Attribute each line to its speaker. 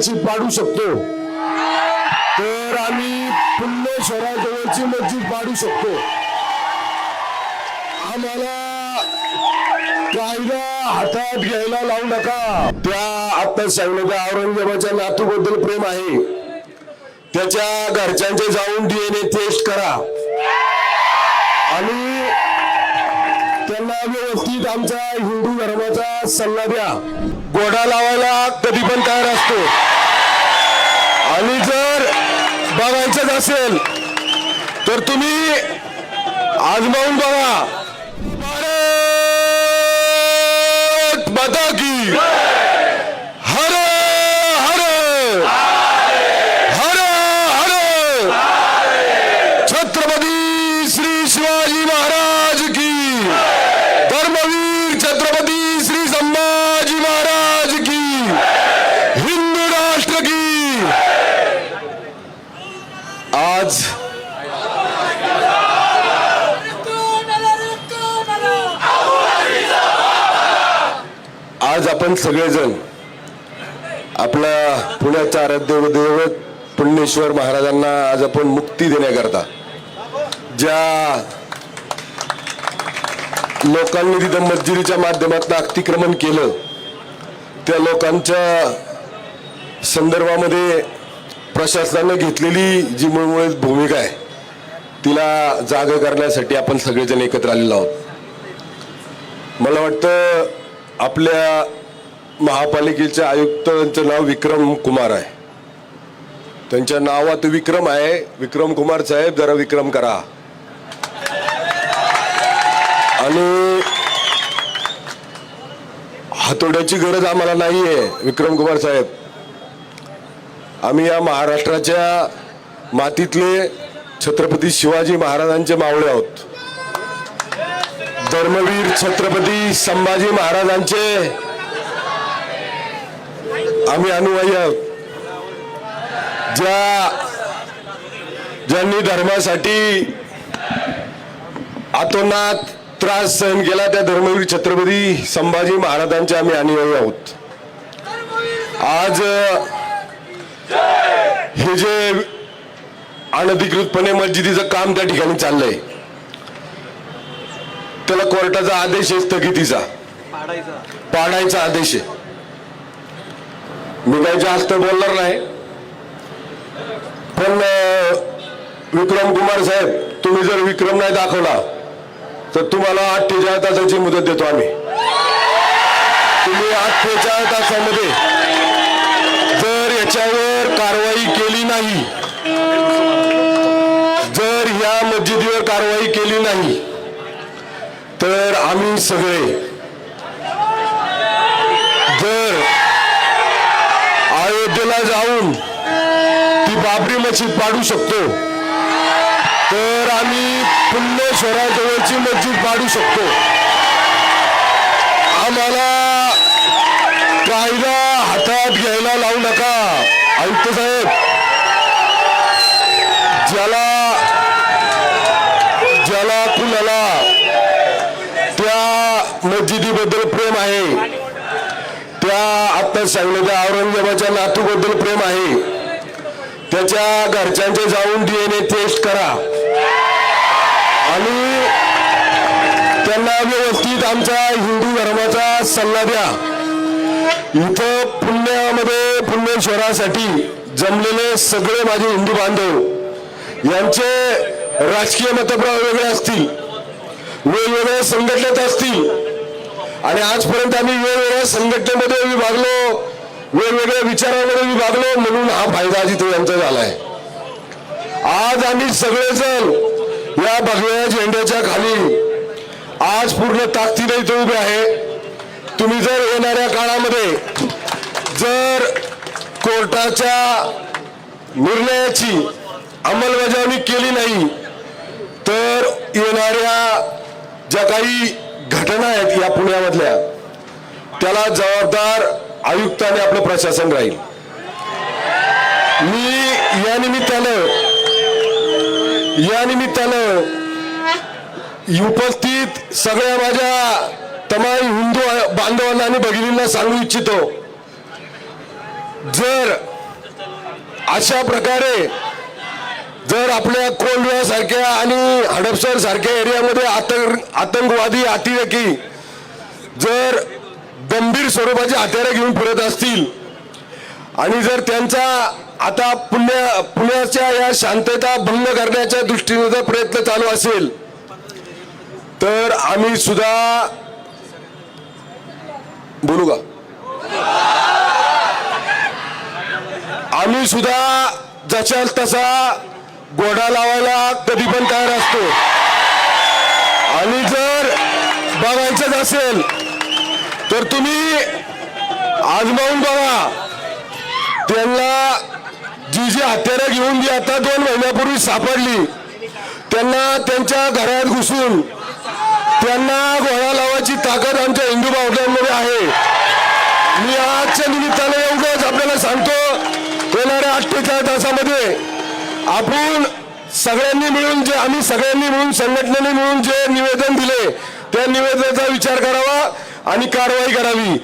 Speaker 1: मशीद पाडू शकतो. तर आम्ही पुण्यश्वराजवळची मस्जिद पाडू शकतो. आम्हाला कायदा हातात घ्यायला लावू नका. त्या आता सांगलं त्या औरंगजेबाच्या नातूबद्दल प्रेम आहे. त्याच्या घरच्यांचे जाऊन डीएनए टेस्ट करा. आणि त्यांना व्यवस्थित आमचा हिंदू धर्माचा सल्ला द्या. गोडा लावायला कधी पण तयार असतो. आणि जर बघायचंच असेल तर तुम्ही आजमावून बघा भारत माता की हर हर हर हर छत्रपती श्री शिवाजी महाराज की धर्मवीर छत्रपती श्री संभाजी महाराज की हिंदू राष्ट्र की आज आज आपण सगळेजण आपला पुण्याचा आराध्य दैवत पुण्येश्वर महाराजांना आज आपण मुक्ती देण्याकरता ज्या लोकांनी तिथं मस्जिदीच्या माध्यमातून अतिक्रमण केलं त्या लोकांच्या संदर्भामध्ये प्रशासनानं घेतलेली जी मुळमुळीत भूमिका आहे तिला जाग करण्यासाठी आपण सगळेजण एकत्र आलेलो आहोत. मला वाटतं आपल्या महापालिकेच्या आयुक्तांचं नाव विक्रम कुमार आहे. त्यांच्या नावात विक्रम आहे. विक्रम कुमार साहेब जरा विक्रम करा. आणि हातोड्याची गरज आम्हाला नाही आहे विक्रम कुमार साहेब. आम्ही या महाराष्ट्राच्या मातीतले छत्रपती शिवाजी महाराजांचे मावळे आहोत. धर्मवीर छत्रपती संभाजी महाराजांचे आम्ही अनुयायी आहोत. ज्या ज्यांनी धर्मासाठी आतोनात त्रास सहन केला त्या धर्मवीर छत्रपती संभाजी महाराजांचे आम्ही अनुयायी आहोत. आज हे जे अनधिकृतपणे मस्जिदीचं काम त्या ठिकाणी चाललंय त्याला कोर्टाचा आदेश आहे स्थगितीचा. पाडायचा. आदेश आहे. मी काही जास्त बोलणार नाही. पण विक्रम कुमार साहेब तुम्ही जर विक्रम नाही दाखवला तर तुम्हाला अठ्ठेचाळीस तासाची मुदत देतो आम्ही. तुम्ही अठ्ठेचाळीस तासामध्ये जर याच्यावर कारवाई केली नाही जर ह्या मस्जिदीवर कारवाई केली नाही तर आम्ही सगळे जर मंदिराला जाऊन ती बाबरी मशीद पाडू शकतो. तर आम्ही पुण्यश्वराजवळची मस्जिद पाडू शकतो. आम्हाला कायदा हातात घ्यायला लावू नका आयुक्त साहेब. ज्याला ज्याला कुणाला त्या मस्जिदीबद्दल प्रेम आहे त्या आत्ताच सांगलं त्या औरंगजेबाच्या नातूबद्दल प्रेम आहे. त्याच्या घरच्यांचे जाऊन डीएनए टेस्ट करा. आणि त्यांना व्यवस्थित आमच्या हिंदू धर्माचा सल्ला द्या. इथं पुण्यामध्ये पुण्यश्वरासाठी जमलेले सगळे माझे हिंदू बांधव यांचे राजकीय मतप्रभाव वेगळे असतील वेगवेगळ्या संघटनेत असतील आणि आजपर्यंत आम्ही वेगवेगळ्या संघटनेमध्ये विभागलो वेगवेगळ्या विचारांमध्ये विभागलो म्हणून हा फायदा जिथे यांचा झालाय आज आम्ही सगळेजण या भगव्या झेंड्याच्या खाली आज पूर्ण ताकदीने इथे उभे आहे. तुम्ही जर येणाऱ्या काळामध्ये जर कोर्टाच्या निर्णयाची अंमलबजावणी केली नाही तर येणाऱ्या ज्या काही घटना आहेत या पुण्यामधल्या. त्याला जबाबदार आयुक्त आणि आपलं प्रशासन राहील. मी या निमित्तानं या निमित्तानं उपस्थित सगळ्या माझ्या तमाई हिंदू बांधवांना आणि भगिनींना सांगू इच्छितो. जर अशा प्रकारे जर आपल्या कोंडव्यासारख्या आणि हडपसर सारख्या एरियामध्ये आतंक आतंकवादी अतिरेकी जर गंभीर स्वरूपाची हत्यारं घेऊन फिरत असतील आणि जर त्यांचा आता पुण्या पुण्याच्या या शांतता भंग करण्याच्या दृष्टीने जर प्रयत्न चालू असेल तर आम्ही सुद्धा बोलू का? आम्ही सुद्धा जशा तसा घोडा लावायला कधी पण तयार असतो. आणि जर बघायचंच असेल तर तुम्ही आजमावून बघा. त्यांना जी जी हत्यारं घेऊन जी आता दोन महिन्यापूर्वी सापडली त्यांना त्यांच्या घरात घुसून त्यांना घोडा लावायची ताकद आमच्या हिंदू बावड्यांमध्ये आहे. मी आजच्या निमित्ताने एवढंच आपल्याला सांगतो येणाऱ्या अठ्ठेचाळीस तासामध्ये आपण सगळ्यांनी मिळून जे आम्ही सगळ्यांनी मिळून संघटनेने मिळून जे निवेदन दिले त्या निवेदनाचा विचार करावा आणि कारवाई करावी.